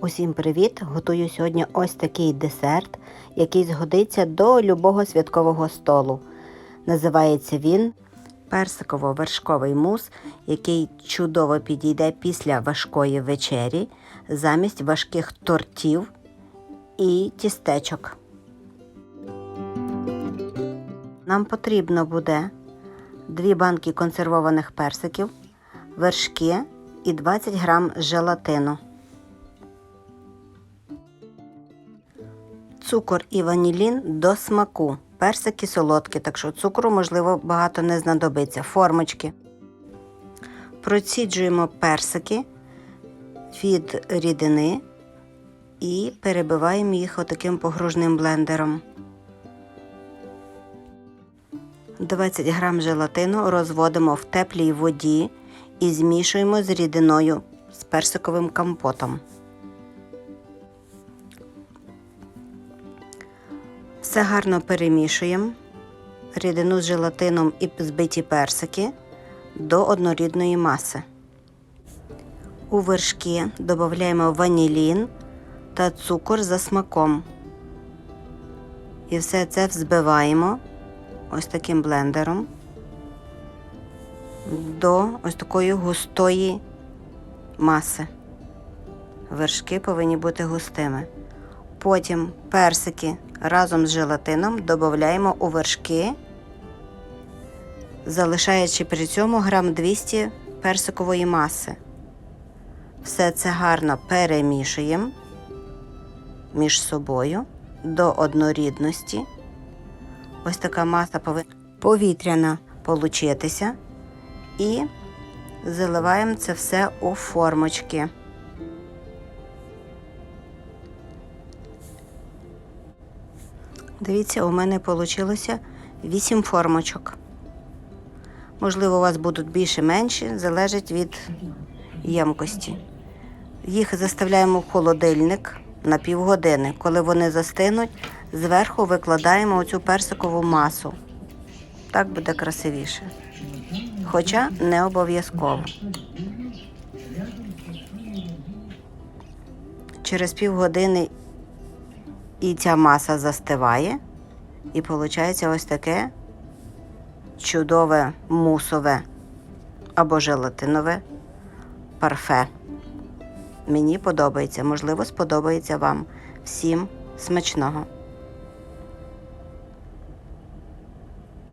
Усім привіт! Готую сьогодні ось такий десерт, який згодиться до любого святкового столу. Називається він персиково-вершковий мус, який чудово підійде після важкої вечері замість важких тортів і тістечок. Нам потрібно буде 2 банки консервованих персиків, вершки і 20 грам желатину. Цукор і ванілін до смаку. Персики солодкі, так що цукру, можливо, багато не знадобиться. Формочки. Проціджуємо персики від рідини і перебиваємо їх отаким погружним блендером. 20 грам желатину розводимо в теплій воді і змішуємо з рідиною з персиковим компотом. Все гарно перемішуємо рідину з желатином і збиті персики до однорідної маси. У вершки додаємо ванілін та цукор за смаком. І все це взбиваємо ось таким блендером до ось такої густої маси. Вершки повинні бути густими. Потім персики разом з желатином додаємо у вершки, залишаючи при цьому грам 200 персикової маси. Все це гарно перемішуємо між собою до однорідності. Ось така маса повинна повітряна получитися. І заливаємо це все у формочки. Дивіться, у мене вийшло 8 формочок. Можливо, у вас будуть більше менші, залежить від ємкості. Їх заставляємо в холодильник на півгодини. Коли вони застинуть, зверху викладаємо оцю персикову масу. Так буде красивіше. Хоча не обов'язково. Через півгодини і ця маса застиває, і виходить ось таке чудове мусове або желатинове парфе. Мені подобається, можливо, сподобається вам. Всім смачного!